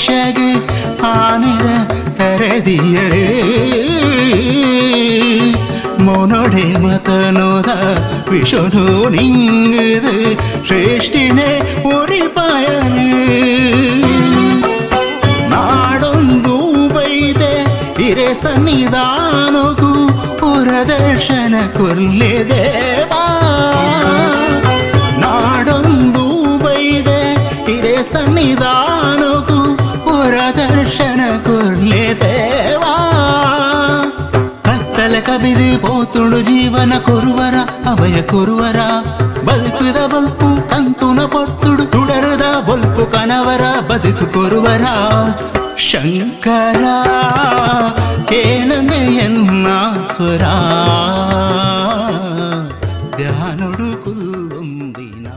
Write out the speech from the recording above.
ஆஷகு ஆனித தரதியரே மோனோடே மதனோத விஷனோ நீங்குது சிரேஷ்டினே ஒரு பயனு நாடொந்து ಬೈದೆ ಹಿರೇ ಸನ್ನಿಧಾನಕ್ಕೂ ಪುರದರ್ಶನ ಕೊಲ್ಲೆದೇವಾ ನಾಡೊಂದು ಬೈದೆ ಹಿರೇ ಸನ್ನಿಧಾನಕ್ಕೂ ಬಿದಿಬೋತುಳು ಜೀವನ ಕೊರುವರ ಅಭಯ ಕೊರುವರ ಬಲ್ಪುದ ಬಲ್ಪು ಕಂತುನ ಪೊರ್ತುಡು ತುಡರದ ಬೊಲ್ಪು ಕನವರ ಬದುಕು ಕೊರುವರ ಶಂಕರ ಕೇಳನೆಯನ್ನ ಸ್ವರ ಧ್ಯಾನುಡು ಕುಲ್ಲೊಂದಿನ